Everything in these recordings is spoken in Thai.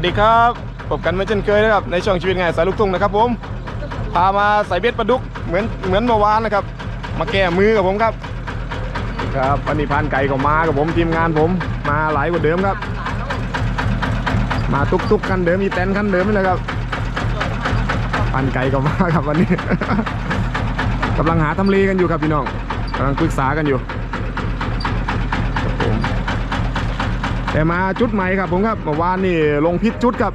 วัสดีครับพบกันเหมือนเช่นเคยนะครับในช่องชีวิตง่ายสายลูกทุ่งนะครับผมพามาใส่เบ็ดปลาดุกเหมือนเหมือนเมื่อวานนะครับ มาแก้มือกับผมครับ ครับวันนี้พานไก่ก็มากับผมทีมงานผม มาหลายกว่าเดิมครับ มาตุกตุกคันเดิมมีแตนคันเดิมนี่แหละครับพานไก่ก็มาครับวันนี้กำลังหาทำเลกันอยู่ครับพี่น้องกำลังปรึกษากันอยู่ แต่มาจุดใหม่ครับผมครับเมื่อวานนี่ลงพิษจุดครับ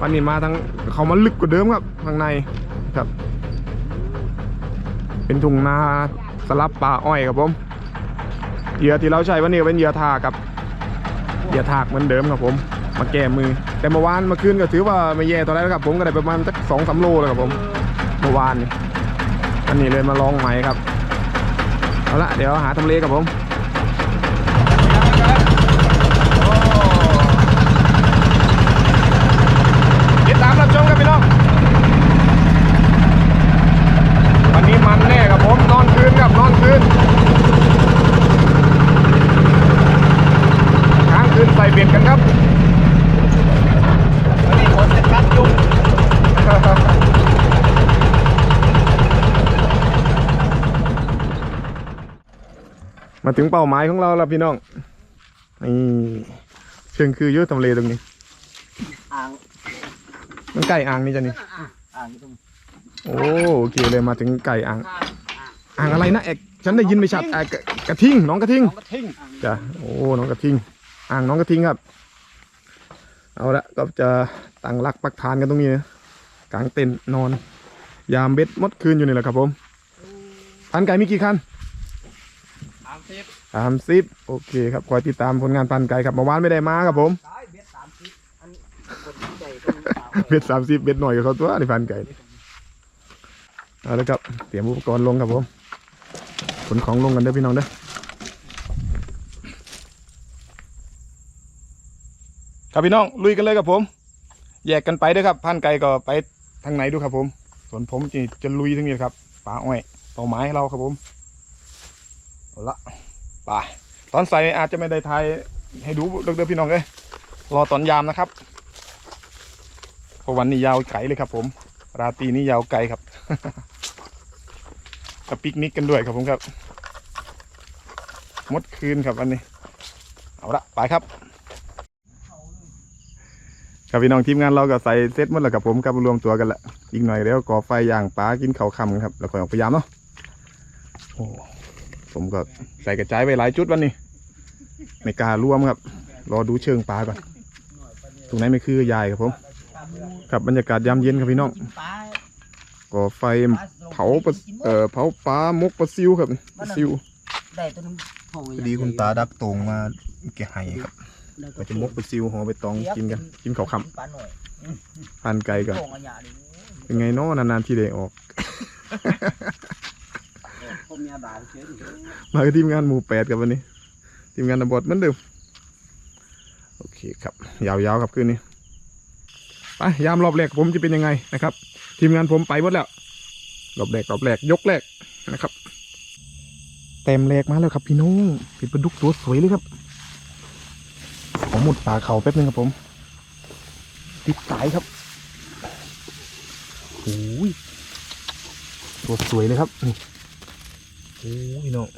วันนี้มาทางเขามาลึกกว่าเดิมครับข้างในครับ เป็นทุ่งนาสลับป่าอ้อยครับผมเหยื่อที่เราใช้วันนี้เป็นเหยื่อทากครับเหยื่อทากเหมือนเดิมครับผม มาแก้มือ แต่เมื่อวานเมื่อคืนก็ถือว่าไม่แย่ตอนแรกครับ ผมก็ได้ประมาณสักสองสามโลแล้วครับผมเมื่อวานนี่อันนี้เลยมาลองใหม่ครับเอาละเดี๋ยวหาทำเลครับผม ติดตามรับชมกันพี่น้อง วันนี้มันแน่ครับผม นอนคืนครับนอนคืนค้างคืนใส่เบ็ดกันครับ วันนี้ผมจะคัดยุ่ง มา ถึงเป้าหมายของเราแล้วพี่น้องนี่เชิงคือเยอะทำเลตรงนี้ อ่างมันใกล้อ่างนี่จ้ะนี่อ่างตรงโอ้โอเคเลยมาถึงไก่อ่าง อ่างอะไรนะเอกฉันได้ยินไม่ชัดอ่ากระกระทิงน้องกระทิงน้องก็ทิ้งจ้ะโอ้น้องกระทิง อ่างน้องกระทิงครับ เอาละก็จะตั้งรักปักฐานกันตรงนี้นะกลางเต็นท์นอน ยามเบ็ดมดคืนอยู่นี่แหละครับผมพันไก่มีกี่คัน สิบสามสิบโอเคครับคอยติดตามผลงานพันไก่ครับเมื่อวานไม่ได้มาครับผมได้เบ็ดสามสิบอันคนที่ใดตรงนี้เอาเบ็ดสามสิบเบ็ดหน่อยกับเขาตัวในพันไก่เอาละครับเตรียมอุปกรณ์ลงครับผมขนของลงกันเด้อพี่น้องเด้อครับพี่น้องลุยกันเลยครับผม แยกกันไปเด้อครับพันไก่ก็ไปทางไหนดูครับผม ส่วนผมจะจะลุยทั้งนี้ครับป่าอ้อยเป้าหมายให้เราครับผมเอาละ ไปตอนใส่อาจจะไม่ได้ทายให้ดูเด้อพี่น้องเลยรอตอนยามนะครับเพราะวันนี้ยาวไกลเลยครับ ผม ราตรีนี้ยาวไกลครับกับปิกนิกกันด้วยครับผมครับมดคืนครับวันนี้ เอาละไปครับครับพี่น้องทีมงานเราก็ใส่เซตหมดแล้วครับผมครับรวมตัวกันละอีกหน่อยเดี๋ยวก่อไฟย่างปลากินข้าวคำครับ แล้วก็ออกพยายามเนาะโอ้ ผมก็ใส่กระจายไปหลายจุดวันนี้ไม่กล้ารวมครับ รอดูเชิงปลาก่อนตรงไหนไม่คือยายครับผมครับบรรยากาศยามเย็นครับพี่น้องปลาก่อไฟเผาปลาเอ่อเผาปลามกปลาซิวครับปลาซิวได้ตัวนึงโอ้ยดีคุณตาดักตรงมาแกะไห้ครับก็จะมกปลาซิวห่อใบตองกินกัน กินข้าวค่ปลาหน่อยำพันไก่กันโป่งอันยาดิเป็นไงเนาะนานๆที่ได้ออกผ มยาบาเฉยมาทีมงานหมู่แปดกับวันนี้ ทีมงานนำบดเหมือนเดิมโอเคครับ ยาวๆครับคืนนี้ไปยามรอบแรกผมจะเป็นยังไงนะครับ ทีมงานผมไปหมดแล้ว รอบแรกรอบแรกยกแรกนะครับเต็มแรกมาแล้วครับพี่น้องเป็นปลาดุกตัวสวยเลยครับผมหมุดป่าเขาแป๊บนึงครับผมติดสายครับโอ้ยตัวสวยเลยครับนี่ อ้ยพี่น้อง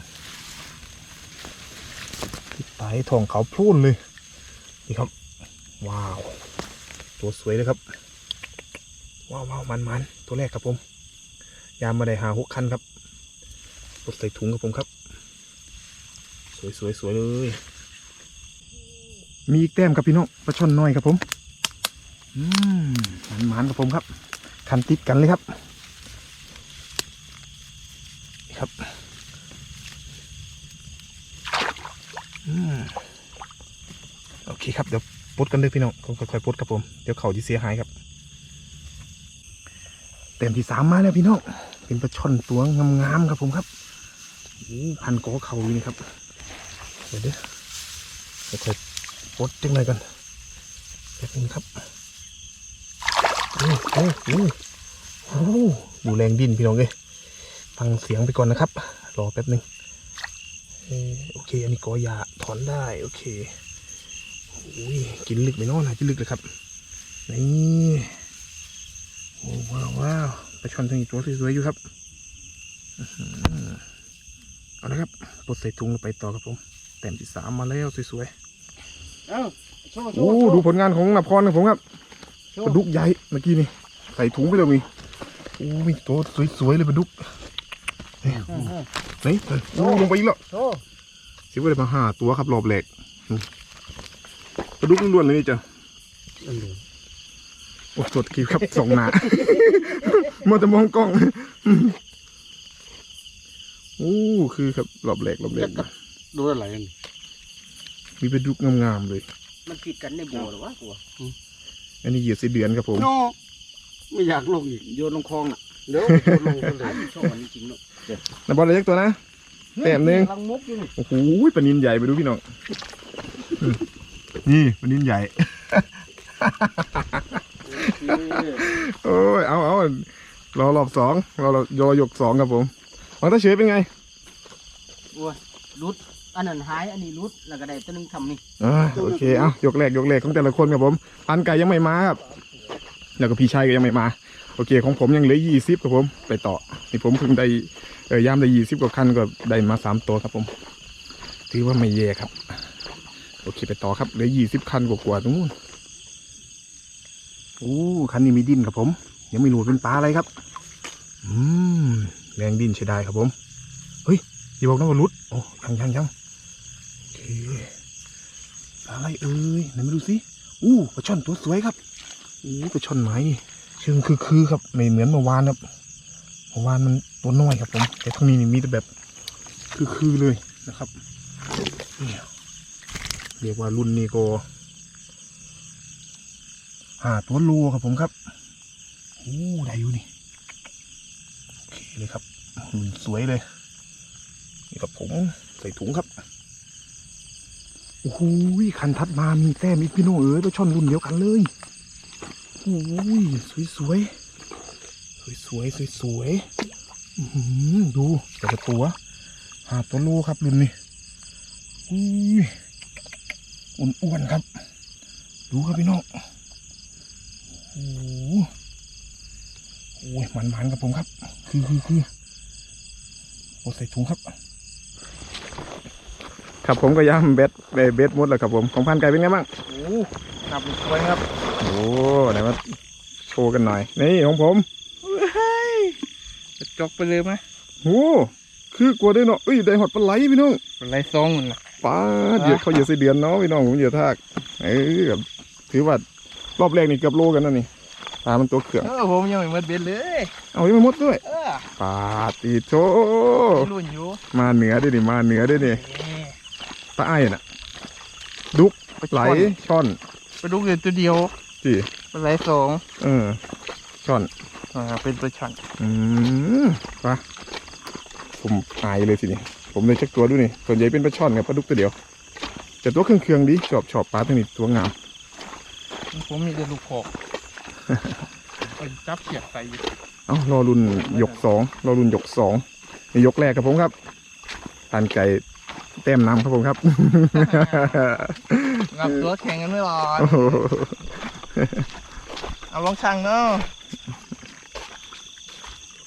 ติดสายทองเขาวพรุ่นเลย นี่ครับ ว้าว ตัวสวยเลยครับ ว้าวว้าวมันมันตัวแรกครับผม ยามมาได้หาหกคันครับรถใส่ถุงครับผมครับ สวยสวยสวยเลย มีอีกแต้มครับพี่น้องปลาช่อนน้อยครับผมอืมมันมันครับผมครับ คันติดกันเลยครับนี่ครับ อืม โอเคครับเดี๋ยวปลดกันเลยพี่น้องค่อยๆปลดครับผมเดี๋ยวเขาจะเสียหายครับเต็มที่สามมาแล้วพี่น้องเป็นปลาช่อนตัวงามๆครับผมครับโอ้พันกอเขาอยู่นี่ครับเดี๋ยวเดี๋ยวค่อยๆปลดจังเลยกันแป๊บนึงครับโอ้โอ้โอ้โอ้ดูแรงดินพี่น้องเลยฟังเสียงไปก่อนนะครับ รอแป๊บนึง โอเค อันนี้กอยาถอนได้ โอเคอุ้ยกินลึกไปเนอะนะกินลึกเลยครับ นี่โอ้ว้าวว้าวปลาช่อนตัวนี้ตัวสวยๆอยู่ครับอื้อหือเอาละครับปลดใส่ถุงลงไปต่อครับผมแต้มที่สามมาแล้วสวยเอ้าโชว์ๆโชโอ้ว์ดูผลงานของนภพรครับผมครับโชปลาว์ดุกใหญ่เมื่อกี้นี่ใส่ถุงไปเลยมีโอ้มีตัวสวยๆเลยปลาดุกเออเออ นี่โอ้ลงไปอีกแล้วโชว์สิว่าได้มาห้าตัวครับรอบแรกอืมปลาดุกล้วนเลยนี่จ้ะโอ้สดคิวครับสองหนามัวแต่มองกล้องโอ้คือครับรอบแรกรอบแรกนะดูอะไรกันมีปลาดุกงามๆเลย มันผิดกันในบ่อหรือวะกัวอันนี้เหยียดสีเดือนครับผมไม่อยากลงอีกโยนลงคลองน่ะ เดี๋ยวโยนลงกันเลยชอบมันจริงๆเนาะนบอลอะไรยักตัวนะแต้มหนึ่งลังมุกอยู่นี่โอ้โหปลานินใหญ่ไปดูพี่น้องอืมนี่ปลานินใหญ่โอ้ยเอาเอารอรอบสองรอรอยอยกสองครับผมของตาเฉยเป็นไงโอ้ยรุดอันนั้นหายอันนี้รุดแล้วก็ได้ตัวหนึงทำนี่อ่าโอเคเอายกแรกยกแรกของแต่ละคนครับผมพันไก่ยังไม่มาครับแล้วก็พี่ชัยก็ยังไม่มา โอเคของผมยังเหลือยี่สิบครับผมไปต่อนี่ผมเพิ่งได้เออยามได้ยี่สิบกว่าคันก็ได้มาสามตัวครับผม ถือว่าไม่แย่ครับ โอเคไปต่อครับเหลือยี่สิบคันกว่าๆตรงนู้นโอ้คันนี้มีดินครับผม ยังไม่รู้เป็นปลาอะไรครับ อืมแรงดินใช้ได้ครับผมเฮ้ยอย่าบอกนะว่ารุดโอ้ยังยังยังโอเคอะไรเอ่ยไหนมาดูสิอู้ปลาช่อนตัวสวยครับอู้ปลาช่อนไหมนี่ เชิงคือคือๆครับไม่เหมือนเมื่อวานครับเมื่อวานมันตัวน้อยครับผมแต่ทั้งนี้นี่มีแต่แบบคือคือๆเลยนะครับเรียกว่ารุ่นนี้ก็หาตัวโลครับผมครับโอ้ได้อยู่นี่โอเคเลยครับรุ่นสวยเลยนี่ครับผมใส่ถุงครับโอ้โหคันทัดมามีแต้มอีกพี่โน่เอ๋ยปลาช่อนรุ่นเดียวกันเลย โอ้ยสวยสวยสวยสวยสวยสวยๆอื้อหือดูแต่ละตัวหาตัวโลครับรุ่นนี้อุ้ยอ้วนๆครับ ดูครับพี่น้องโอ้โหโอ้ยมันๆครับผมครับ คือคือคือโอ้ใส่ถุงครับ ครับผมก็ย่ำเบ็ดเอ่อเบ็ดหมดแล้วครับผมของพันไก่เป็นไงบ้างโอ้ นับสวยครับ โอ้ไหนมาโชว์กันหน่อย นี่ของผมจะจกไปเลยไหมโอ้คือกลัวได้เนาะเอ้ยได้หอดปลาไหลพี่น้องเป็นไรซองมันนะป้าดเหยียดเขาเหยียดไส้เดือนเนาะพี่น้องผมเหยียดทากเออครับถือว่ารอบแรกนี่เกือบโลกันนะนี่ปลามันตัวเขื่องเออผมยังไม่หมดเบ็ดเลย เอาไว้มาหมดด้วยเออปาตีโชไม่รุ่นอยู่มาเหนือด้วยนี่มาเหนือด้วยนี่นี่ปลาไอ้น่ะ ดุกไหลช่อน ไปดูเงินตัวเดียวจีเป็นไรสองเออช่อนอ่าเป็นตัวชันอืมปะผมอายเลยทีนี้ผมเลยเช็คตัวดูนี่ส่วนใหญ่เป็นปลาช่อนกับปลาดุกตัวเดียว แต่ตัวเครื่องเครื่องๆดีชอบชอบปลาตัวนี้ตัวงามผมมีแต่ลูกหอกไปจับเขียดใส่อยู่เอ้ารอรุ่นยกสองรอรุ่นยกสองนี่ยกแรกครับผมครับทานไก่ แต้มน้ำครับผมครับ งับตัวแข่งกันไม่รอดโอ้โหเอาลองช่างเนาะ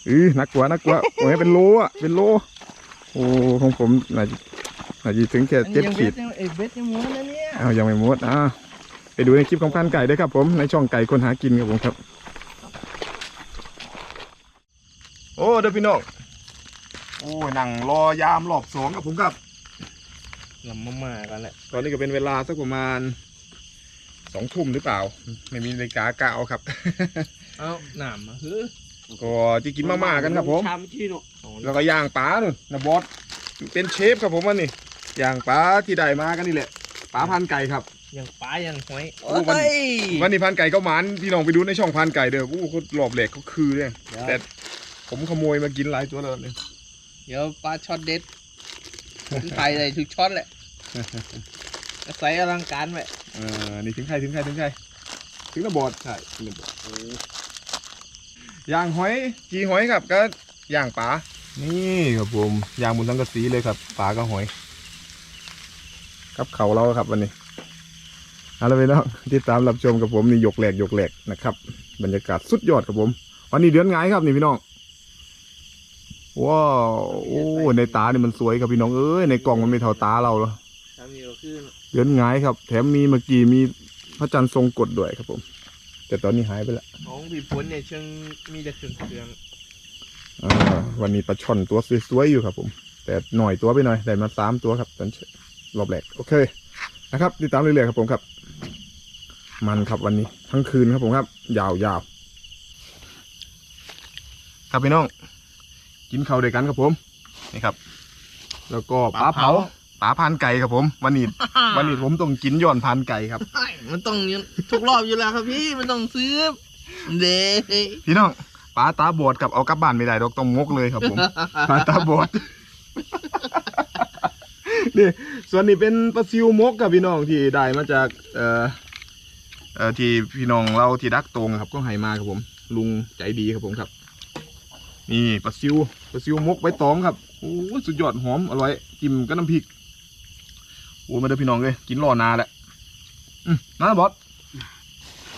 อือนักกว่านักกว่าโอ้ยเป็นโลอะเป็นโล โอ้ของผมน่าจะน่าจะถึงแค่เจ็ดยังขีเบ็ดดยังเอ้ยเบ็ดยังม้วนนะเนี่ยอ้าวยังไม่หมดอ่าไปดูในคลิปของพันไก่ด้วยครับ ผมในช่องไก่คนหากินครับผมครับ โอ้เด้อพี่น้องโอ้นั่งรอยามรอบสองครับผมครับ ลำมามากันแหละ ตอนนี้ก็เป็นเวลาสักประมาณสองทุ่มหรือเปล่า ไม่มีนาฬิกากะเอาครับ เอ้าหนามมาเฮ้ยก็จะกินมาม่ากันครับผมชามที่เนาะแล้วก็ย่างปลาหนุนนะบอสเป็นเชฟครับผมวันนี้ย่างปลาที่ได้มากันนี่แหละปลาพันไก่ครับยังปลายังหอยโอ้วันวันนี้พันไก่ก็หมานพี่น้องไปดูในช่องพันไก่เด้ออู้เขาหลอบแหลกเขาคือเนี่ยแต่ผมขโมยมากินหลายตัวแล้วเนี่ยเดี๋ยวปลาช็อตเด็ดผม ถ่ายเลยทุกช็อตแหละใส่อลังการไว้เออนี่ถึงใครถึงใครถึงใครถึงระบอดใช่ถึงระบอดย่างหอยจีหอยครับก็ย่างปลานี่ครับผมย่างบนสังกะสีเลยครับปลากับหอยกับเขาเราครับวันนี้เอาละไปน้องติดตามรับชมกับผมนี่ยกแหลกยกแหลกนะครับ บรรยากาศสุดยอดครับผม วันนี้เดือนไงครับนี่พี่น้อง ว้าวโอ้ในตานี่มันสวยครับพี่น้องเอ้ยในกล่องมันไม่เท่าตาเราหรอกทำอยู่ขึ้นเดือนไงายครับ แถมมีเมื่อกี้มีพระจันทร์ทรงกฎด้วยครับผม แต่ตอนนี้หายไปแล้วของพี่พลเนี่ยเชิงมีแต่เครื่องเครื่องอ่าวันนี้ปลาช่อนตัวสวยๆอยู่ครับผม แต่หน่อยตัวไปหน่อยได้มาสามตัวครับตอนรอบแรกโอเคนะครับติดตามเรื่อยๆครับผมครับ มันครับวันนี้ทั้งคืนครับผมครับ ยาวๆครับพี่น้อง กินข้าวด้วยกันครับผม นี่ครับ แล้วก็ปลาเผาปลาพานไก่ครับผมวันนี้วันนี้ผมต้องกินย้อนพานไก่ครับ มันต้องทุกรอบอยู่แล้วครับพี่มันต้องซื้อเด้พี่น้องปลาตาบอดกับเอากลับบ้านไม่ได้ดอกต้องมกเลยครับผมปลาตาบอดนี่ส่วนนี้เป็นปลาซิวมกกับพี่น้องที่ได้มาจาก เอ่อเอ่อที่พี่น้องเราที่ดักตรงครับก็ให้มาครับผม ลุงใจดีครับผมครับ นี่ปลาซิว ปลาซิวมกใบตองครับโอ้ยสุดยอดหอมอร่อยจิ้มกับน้ำพริกโอ้มาเด้อพี่น้องเลยกินรอนาแหละอืมนะบอส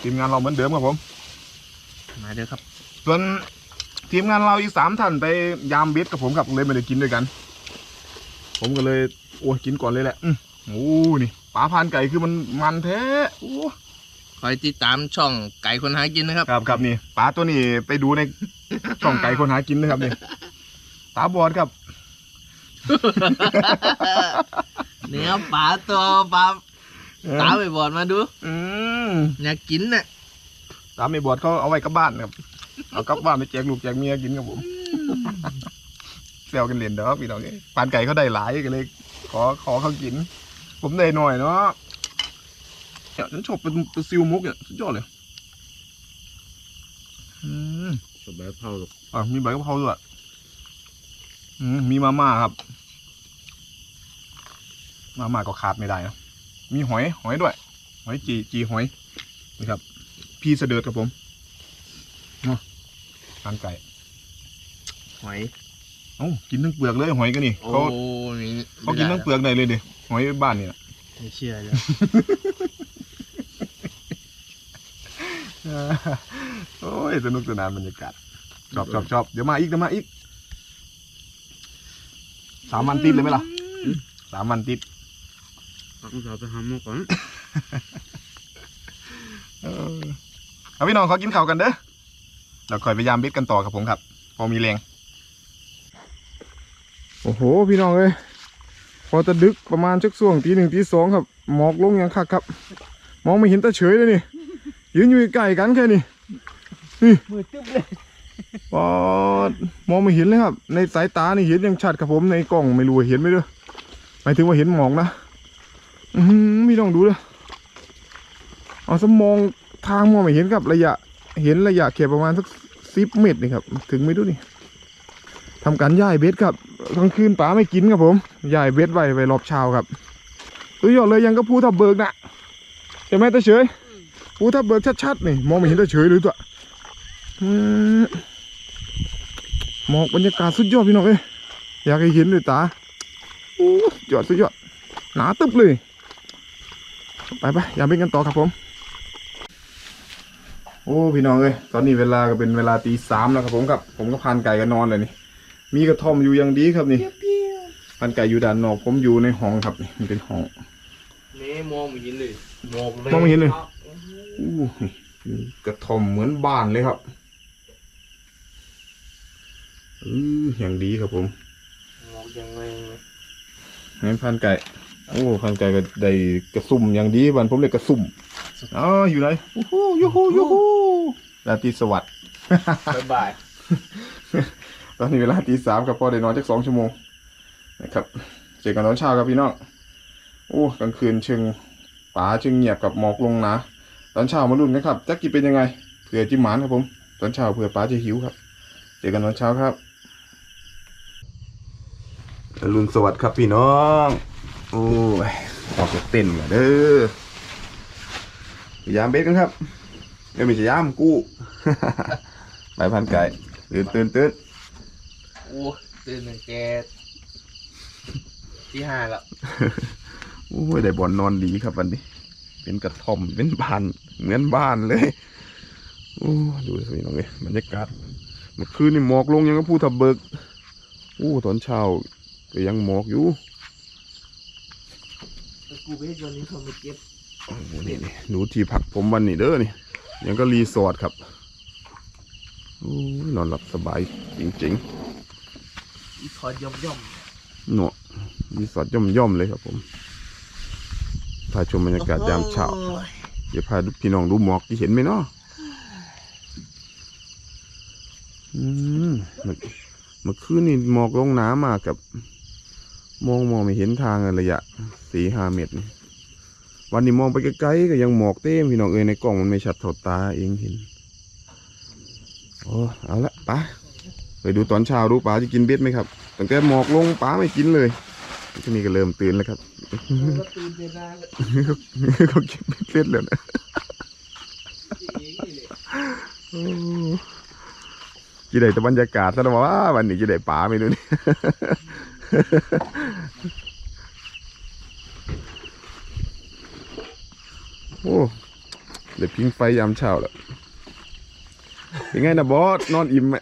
ทีมงานเราเหมือนเดิมครับผมมาเด้อครับ ส่วนทีมงานเราอีกสามท่านไปยามเบ็ดกับผมครับเลยไม่ได้กินด้วยกัน ผมก็เลยโอ้ยกินก่อนเลยแหละอืมโอ้นี่ปลาพานไก่คือมันมันแท้โอ้คอยติดตามช่องไก่คนหากินนะครับ ครับครับนี่ปลาตัวนี้ไปดูในช่องไก่คนหากินนะครับนี่ ตาบอดครับ เนื้อปลาตัวปลาตาไปบอดมาดู อืมอยากกินน่ะตาไม่บอดเขาเอาไว้กลับบ้านครับ เอากลับบ้านไปแจกลูกแจกเมียกินครับผมเซลกันเล่นเด้อพี่น้องนี่ปานไก่เขาได้หลายก็เลย ขอขอเขากิน ผมได้หน่อยเนาะเนี่ยฉันชอบเป็นเป็นซิลมุกเนี่ยสุดยอดเลยอืมสบายเผาหรอกอะมีใบกะเพราด้วยอื มมีมาม่าครับ มาม่าก็ขาดไม่ได้นะมีหอยหอยด้วย หอยจีจีหอยนี่ครับ พี่เสดิร์ดครับผมเนาะทานไก่หอยเอ้ากินทั้งเปลือกเลยหอยกันนี่โอ้เขานี่เขากินทั้งเปลือกได้เลยดิหอยบ้านนี่นะไม่เชื่อเลยโอ้ยสนุกสนานบรรยากาศชอบชอบชอบเดี๋ยวมาอีกเดี๋ยวมาอีก สามวันติดเลยไหมล่ะสามวันติดต้องสาวไปหาหมอก่อนเออเอาพี่น้องขอกินข้าวกันเด้อเราคอยพยายามเบ็ดกันต่อครับผมครับ พอมีแรงโอ้โห พี่น้องเอ้ยพอจะดึกประมาณชักส่วงตีหนึ่งตีสองครับ หมอกลงอย่างคักครับ มองไม่เห็นตาเฉยเลยนี่ยืนอยู่ใกล้กันแค่นี้นี่มือตึ๊บเลย ปอดมองไม่เห็นเลยครับ ในสายตานี่เห็นยังชัดครับผมในกล้องไม่รู้เห็นไหมด้อหมายถึงว่าเห็นหมอกนะอือหือพี่น้องดูเลยเอาสมองทางมองไม่เห็นครับ ระยะ เห็นระยะแค่ประมาณสักสิบเมตรนี่ครับ ถึงไม่รู้นี่ทำการย้ายเบ็ดครับกลางคืนป๋าไม่กินครับผมย้ายเบ็ดไว้ไว้รอบเช้าครับตัวยอดเลยยังก็พูทับเบิกนะใช่ไหมตาเฉยพูทับเบิกชัดๆนี่มองไม่เห็นตาเฉยเลยตัวอืม หมอกบรรยากาศสุดยอดพี่น้องเอ้ยอยากให้เห็นด้วยตาโอ้สุดยอดสุดยอดหนาตึบเลย ไปไปอย่าเป็นกันต่อครับผม โอ้พี่น้องเอ้ยตอนนี้เวลาก็เป็นเวลาตีสามแล้วครับผมครับ ผมก็พานไก่กันนอนเลยนี่มีกระท่อมอยู่อย่างดีครับนี่พานไก่อยู่ด้านนอกผมอยู่ในห้องครับนี่มันเป็นห้องนี่มองไม่เห็นเลยมองเลยมองไม่เห็นเลยอู้นี่เป็นกระท่อมเหมือนบ้านเลยครับเอออย่างดีครับผมมองยังไงงั้นพานไก่ โอ้พานไก่ก็ได้กระสุ่มอย่างดีบ้านผมเรียกกระสุ่มอ๋ออยู่ไหนยูฮูยูฮูยูฮูราตรีสวัสดิ์บ๊ายบายตอนนี้เวลาตีสามครับพอได้นอนจักสองชั่วโมงนะครับเจอกันตอนเช้าครับพี่น้องโอ้กลางคืนเชิงป่าเชิงเงียบกับหมอกลงหนะตอนเช้ามาลุ้นกันครับจักกี่เป็นยังไงเผื่อจิมหมานครับผม ตอนเช้าเผื่อป้าจะหิวครับ เจอกันตอนเช้าครับ อรุณสวัสดิ์ครับพี่น้อง โอ้ยออกจากเต้นมาเด้อพยายามเบ็ดกันครับเดี๋ยวมีจะยามกู้ไปพันไก่ตื่นตื่นตื่นโอ้ตื่นตั้งแต่ที่ห้าแล้ว โอ้ยได้บอลนอนดีครับวันนี้ เป็นกระท่อมเป็นบ้านเหมือนบ้านเลยโอ้ดูสิน้องเอ้ยบรรยากาศเมื่อคืนนี่หมอกลงยังก็พูทะเบิกโอ้ตอนเช้า ก็ยังหมอกอยู่กูไปตอนนี้เขามาเก็บโอ้โหนี่นี่ดูที่พักผมวันนี้เด้อนี่ยังก็รีสอร์ทครับโอ้ยนอนหลับสบายจริงอีทอดย่อมย่อมๆเนาะรีสอร์ทย่อมๆเลยครับผมพาชมบรรยากาศยามเช้าเดี๋ยวพาดูพี่น้องดูหมอกที่เห็นไหมเนาะอืมเมื่อเมื่อคืนนี่หมอกลงหนามากกับ มองมองไม่เห็นทางอะระยะสี่ห้าเมตรนี่วันนี้มองไปไกลๆก็ยังหมอกเต็มพี่น้องเอ้ยในกล้องมันไม่ชัดเท่าตาเองเห็นโอ้เอาละป้าไปดูตอนเช้าดูป้าจะกินเบ็ดไหมครับตั้งแต่หมอกลงป้าไม่กินเลยทีนี้ก็เริ่มตื่นแล้วครับก็ตื่นเต้นนานแล้วเขากินเบ็ดแล้วนะนี่เลยโอ้จีได้แต่บรรยากาศซะแล้วว่าวันนี้จีได้ป่าไม่รู้นี่ โอ้เดี๋ยวพิงไฟยามเช้าแล้วเป็นไงนะบอสนอนอิ่มไหม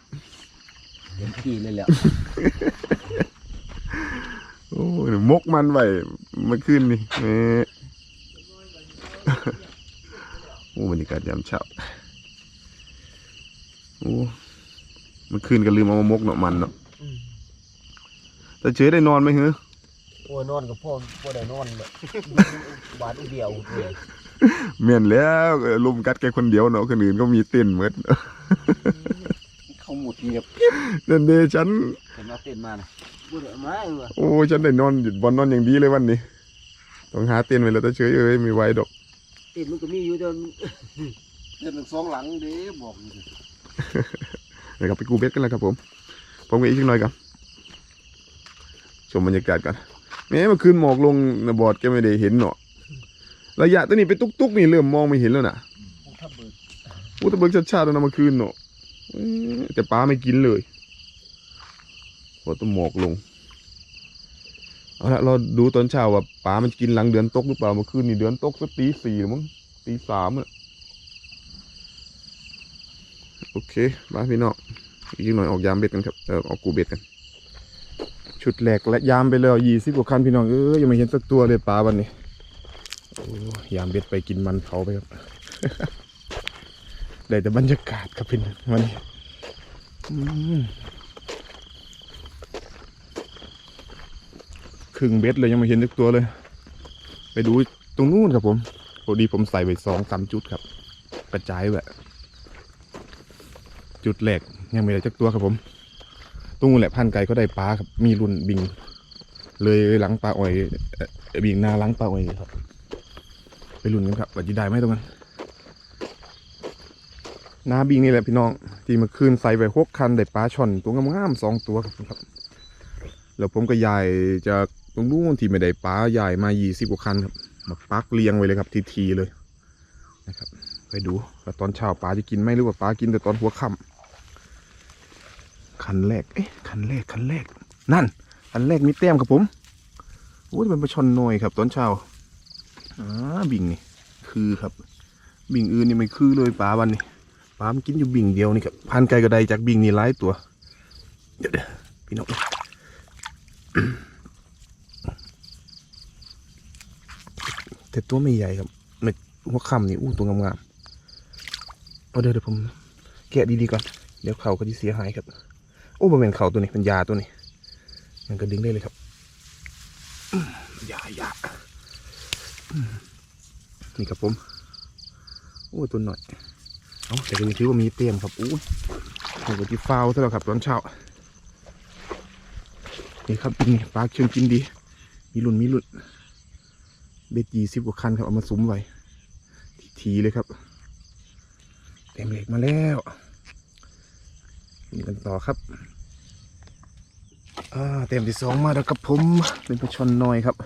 เต็มที่เลยแหละโอ้ยมกมันไว้เมื่อคืนนี่แหม่โอ้บรรยากาศยามเช้าโอ้เมื่อคืนก็ลืมเอามามกเนาะมันเนาะแต่เฉยได้นอนไหมเหรอโอ้นอนกับพ่อพ่อได้นอนแบบบาดเดียวเลย เมียนแล้วเออลุมกัดแกคนเดียวเนาะคนอื่นก็มีเต้นเหมือนเขาหมดเงียบนั่นเดฉันเห็นว่าเต้นมานะบ่ได้มาเออโอ้ฉันได้นอนหยุดบอลนอนอย่างดีเลยวันนี้ต้องหาเต้นไว้แล้วแต่เฉยเอ้ยไม่ไหวดอกเต้นมันก็มีอยู่จนเต้นเป็นสองหลังเด้บอกอยู่ดิเดี๋ยวกลับไปกูเบ็ดกันแล้วครับผมผมกับอีกสักหน่อยครับชมบรรยากาศก่อนแม้เมื่อคืนหมอกลงนะบอดแกไม่ได้เห็นเนาะ ระยะตัวนี้ไปตุกๆนี่เริ่มมองไม่เห็นแล้วนะผมทับเบิกอุตะเบิกชัดๆแล้วนะเมื่อคืนเนาะแต่ป้าไม่กินเลยเพอต้องหมอกลงเอาละเราดูตอนเช้าว่าป้ามันกินหลังเดือนตกหรือเปล่าเมื่อคืนนี่เดือนตกสักตีสี่หรือมั้งตีสามอะโอเคมาพี่น้องอีกหน่อยออกยามเบ็ดกันครับเออออกกูเบ็ดกันชุดแหลกและยามไปแล้วยี่สิบกว่าคันพี่น้องเอ้ยยังไม่เห็นสักตัวเลยปลาวันนี้ ยามเบ็ดไปกินมันเผาไปครับ ได้แต่บรรยากาศครับพี่น้องวันนี้อืมครึ่งเบ็ดเลยยังไม่เห็นสักตัวเลย ไปดูตรงนู้นครับผมพอดีผมใส่ไปสองสามจุดครับ กระจายไว้จุดแหลกยังไม่ได้สักตัวครับผมตรงนู้นแหละพันไก่ก็ได้ปลาครับ มีรุ่นบิง เลยหลังปลาอ้อยบิงหนาหลังปลาอ้อยครับ ไปรุ่นกันครับว่าจะได้ไหมตรงนั้นหนาบิงนี่แหละพี่น้องที่มื่อคืนใส่ไปหกคันได้ปลาช่อนตัวงามๆสองตัวครับครับแล้วผมก็ยายจากตรงนู้นที่ไม่ได้ปลาย้ายมายี่สิบกว่าคันครับมาปักเรียงไว้เลยครับทีๆเลยนะครับ ไปดูว่าตอนเช้าปลาจะกินไหมหรือว่าปลากินแต่ตอนหัวค่ำคันแรกเอ๊ะคันแรกคันแรก นั่นคันแรกมีแต้มครับผมโอ้ยมันปลาช่อนน้อยครับ ตอนเช้า อ่าบิงนี่คือครับ บิงอื่นนี่ไม่คือเลยปลาวันนี้ปลามันกินอยู่บิงเดียวนี่ครับพันไกลก็ได้จากบิงนี่หลายตัวเดี๋ยวเดี๋ยวพี่น้องแต่ตัวไม่ใหญ่ครับไม่หัวค่ำนี่อู้ตัวงามๆเอาเดี๋ยวเดี๋ยวผมแกะดีๆก่อนเดี๋ยวเข่าก็จะเสียหายครับ โอ้บะเมนเข่าตัวนี้เป็นยาตัวนี้ มันก็ดึงได้เลยครับอืมยายาอืม นี่ครับผม โอ้ตัวหน่อยเอาแต่ก็ยังถือว่ามีเตรียมครับอู้ผมก็ที่ฟาวซะแล้วครับตอนเช้านี่ครับนี่ปลาเชิงกินดี มีรุ่นมีรุ่นเบ็ดยี่สิบกว่าคันครับเอามาซุ้มไว้ทีเลยครับ เต็มเหล็กมาแล้วนี่กันต่อครับอ่าเต็มที่สองมาแล้วครับผม เป็นปลาชอนน้อยครับ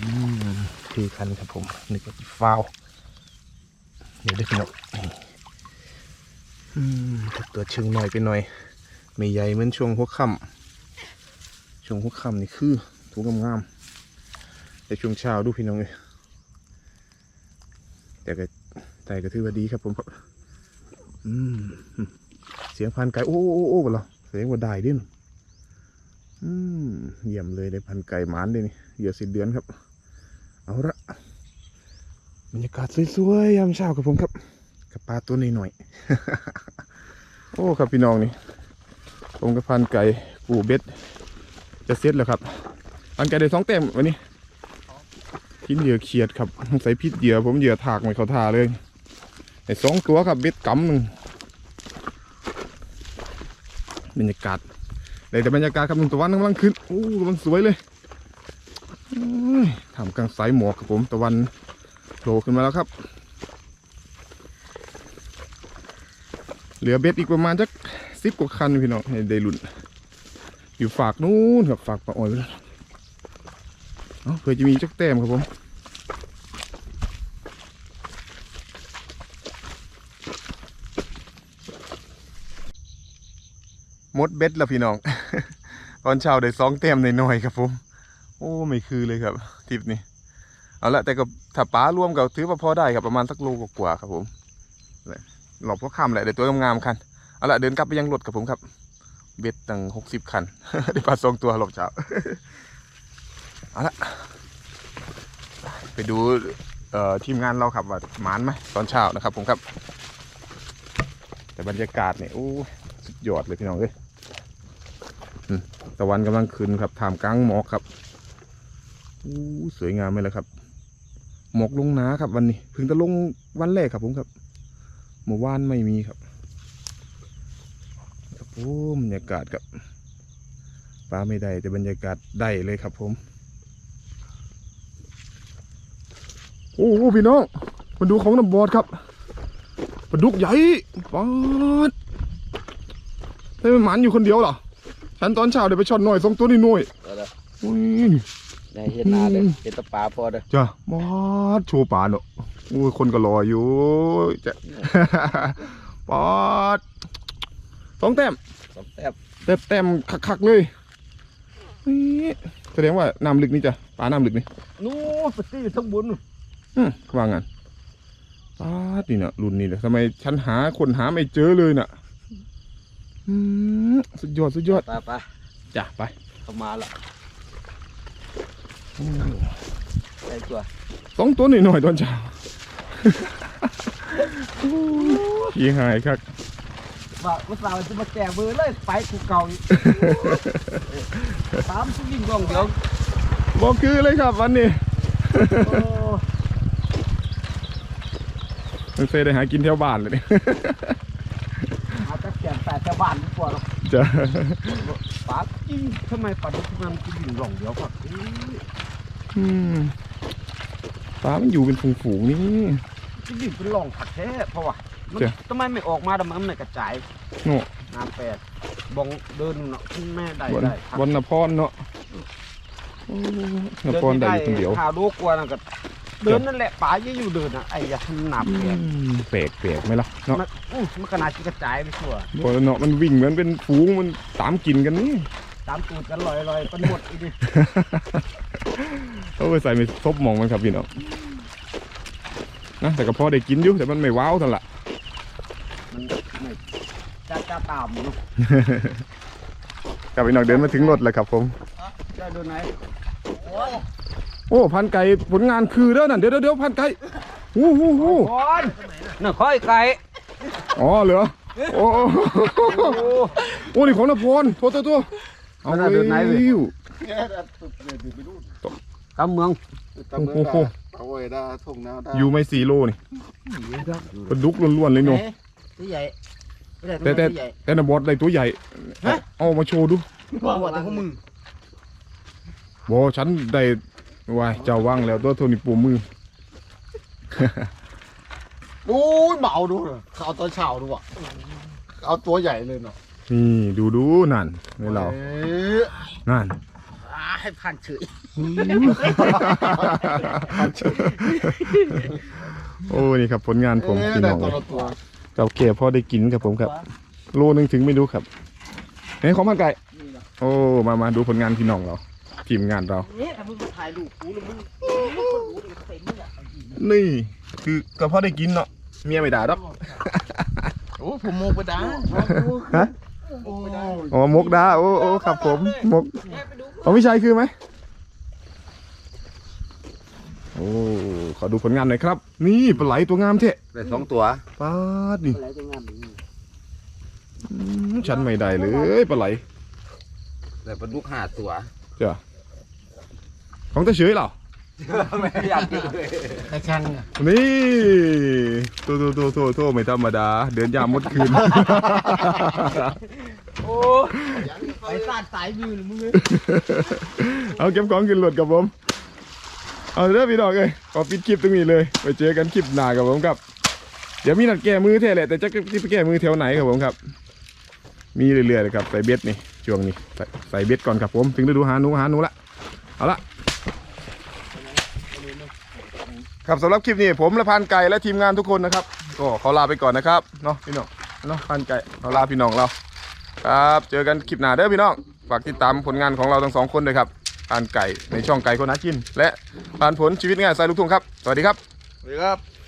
อืม คือคันครับผมนึกว่าจะฟาวเดี๋ยวได้ขนมอืมถ้าตัวเชิงหน่อยไปหน่อย ไม่ใหญ่เหมือนช่วงหัวค่ำช่วงหัวค่ำนี่คือถูกงามๆแต่ช่วงเช้าดูพี่น้องเลยแต่ก็แต่ก็ถือว่าดีครับผมครับอืมเสียงพันไก่โอ้โอ้โอ้โอ้บ่เหรอเสียงว่าได้ดินอืมเยี่ยมเลยได้พันไก่หมานเลยนี่เหยื่อสิเดือนครับ เอาละบรรยากาศสวยๆยามเช้าครับผมครับกับปลาตัวนี้หน่อยๆโอ้ครับพี่น้องนี่ผมกับพันไก่ปูเบ็ดจะเสร็จแล้วครับพันไก่ได้สองเต็มวันนี้พิษเหยื่อเขียดครับใส่พิษเหยื่อผมเหยื่อถากไม่เขาทาเลยไอ้สองตัวครับเบ็ดกำหนึ่งบรรยากาศเลยแต่บรรยากาศครับหนึ่งตะวันกำลังขึ้นโอ้กำลังสวยเลย ทำกลางสายหมอกครับผมตะวันโผล่ขึ้นมาแล้วครับ เหลือเบ็ดอีกประมาณจักสิบกว่าคันพี่น้องให้ได้ลุ่นอยู่ฝากนู้นครับฝากปลาอ้อยไว้แล้วเผื่อจะมีจักแต้มครับผมมดเบ็ดแล้วพี่น้อง ตอนเช้าได้สองเต็มในหน่อยๆครับผม โอ้ไม่คือเลยครับทริปนี้เอาละแต่ก็ถ้าป้ารวมกับถือว่าพอได้ครับประมาณสักโลกว่าครับผมหลบก็คำแหละได้ตัวงามๆคันเอาละเดินกลับไปยังรถกับผมครับ เบ็ดตั้งหกสิบคันได้ปลาสองตัวหลบเช้าเอาละไปดูทีมงานเราครับว่าหมานไหมตอนเช้านะครับ ผมครับ แต่บรรยากาศเนี่ยโอ้สุดยอดเลยพี่น้องเอ้ยตะวันกำลังขึ้นครับท่ามกลางหมอกครับ อู้สวยงามไหมล่ะครับ หมอกลงหนาครับวันนี้เพิ่งจะลงวันแรกครับผมครับเมื่อวานไม่มีครับ ครับผมบรรยากาศครับปลาไม่ได้แต่บรรยากาศได้เลยครับผมโอ้โหพี่น้องมาดูของน้ำบอดครับปลาดุกใหญ่ปาดได้มันหมันอยู่คนเดียวเหรอฉันตอนเช้าเดี๋ยวไปช็อตหน่อยสองตัวนี่หน่อยเอาละอุ้ย ได้เห็นหน้าเลยเห็นแตะปลาพอเด้อจ้ะบอดโชว์ปลาเนอะโอ้ยคนก็รออยู่จะปอดสองแต้มสองแต้มแต้มแต้มคักๆเลยนี่แสดงว่าน้ำลึกนี่จ้ะปลาน้ำลึกนี่นู้นปฏิอยู่ทั้งบนนู่นอืมว่างั้นปลาดนี่เนะรุ่นนี้เลยทำไมฉันหาคนหาไม่เจอเลยน่ะอืมสุดยอดสุดยอดปลาปลาจ้ะไปเข้ามาละ ได้ตัวสองตัวหน่อยๆตอนเช้าขี้หายครับว่าว่าสาวจะมาแก่เบอร์เลยไปกูเก่าอีกสามสิบยิ่งกองเดียวบอกคือเลยครับวันนี้โอ้มันเคยได้หากินแถวบ้านเลยเนี่ยอาจจะแก่แต่แต่บ้านดีกว่าหรอกจ้ะปลาจริงทำไมปลาดุกมันจะยิ่งกองเดียวครับ อื้ออืมปลามันอยู่เป็นฝูงๆนี่จะยิ่งเป็นหล่องผักแท้เพราะว่ามันจ้ะทำไมไม่ออกมาทำไมมันไม่กระจายโน่น้ำแปดบองเดินเนาะแม่ได้บนได้บนนพรเนาะโอ้นพรได้อยู่คนเดียวหาลูกกลัวนั่นก็เดินนั่นแหละป่ายังอยู่เดินอะไอ้ยามันหนับอืแกมแปลกแปลกไหมล่ะเนาะมันอู้มันขนาดที่กระจายไปทั่วบนเนาะมันวิ่งเหมือนเป็นฝูงมันตามกินกันนี่ตามตูดกันลอยลอยๆเป็นหมดอีนี่ เอาไปใส่ไม่ซบหมองมันครับพี่น้องนะแต่ก็พอได้กินอยู่แต่มันไม่ว้าวเท่าไหร่มันไม่จ้าจ้าตามเนาะกับพี่น้องเดินมาถึงรถแล้วครับผมได้ดูไหนโอ้พันไก่ผลงานคือเด้อนั่นเดี๋ยวเดี๋ยวเดี๋ยวพันไก่หูหูหูคอนน่ะค่อยไก่อ๋อเหรอโอ้โอ้โอ้นี่ของนพรโทษโทษโทษเอามันน่ะเดินไหนเว้ยอยู่กำเมืองโอ้โหโหเอาไว้ได้ทุ่งนาได้อยู่ไม่สี่โลนี่ปลาดุกล้วนๆเลยเนาะตัวใหญ่ไม่ได้แต่แต่ตัวใหญ่แต่นะบอสได้ตัวใหญ่ฮะเอามาโชว์ดูบอกว่าแต่พวกมึงบอฉันได้วายเจ้าว่างแล้วตัวโทนี่ปูมือโอ้ยเบาดูเถอะเขาเอาตอนเช้าดูอะเอาตัวใหญ่เลยเนาะนี่ดูดูนั่นไม่เราเอ๊ะนั่นอ่า ให้ผ่านเฉย โอ้นี่ครับผลงานผมเอ๊ะพี่ได้น้องตัวละตัวกับเกียพอได้กินครับผมครับโลนึงถึงไม่รู้ครับเฮ้ยของมันไก่โอ้มามาดูผลงานพี่น้องเราทีมงานเราเนี่ยถ้ามึงมาถ่ายรูปกูแล้วมึงมึงคนรู้ดิเต็มมึงอะเอาอีกนี่คือก็พอได้กินเนาะเมียไม่ด่าดอกโอ้ผมโมกไปดาฮะโมกไปดา อ๋อมกดาโอ้โอ้ครับผมมกเอาไม่ใช่คือไหมโอ้ขอดูผลงานหน่อยครับ นี่ปลาไหลตัวงามเทะได้สองตัวปาดนี่อืมฉันไม่ได้เลยปลาไหลได้ปลาดุกห้าตัวเจ้าของตาเฉยเหรอ ไม่อยากเลยไอ้ช่างนี่โตโตโตโตโตไม่ธรรมดา เดินยามมดคืน โอ้ไปสาดสายวิวเลยมึงเลยเอาเก็บของขึ้นรถกับผม เอาเด้อพี่น้องเลยขอปิดคลิปตรงนี้เลย ไปเจอกันคลิปหน้ากับผมครับ เดี๋ยวมีนัดแก้มือแท้แหละแต่จะไปแก้มือแถวไหนครับผมครับ มีเรื่อยๆเลยครับใส่เบ็ดนี่ช่วงนี้ใส่ใส่เบ็ดก่อนครับผม ถึงฤดูหาหนูหาหนูละ เอาละ ครับสำหรับคลิปนี้ผมและพันไก่และทีมงานทุกคนนะครับ ก็ขอลาไปก่อนนะครับเนาะพี่น้องเนาะพันไก่ขอลาพี่น้องเราครับเจอกันคลิปหน้าเด้อพี่น้องฝากติดตามผลงานของเราทั้งสองคนด้วยครับพันไก่ในช่องไก่คนหากิน และพันผลชีวิตง่ายสายลูกทุ่งครับสวัสดีครับสวัสดีครับ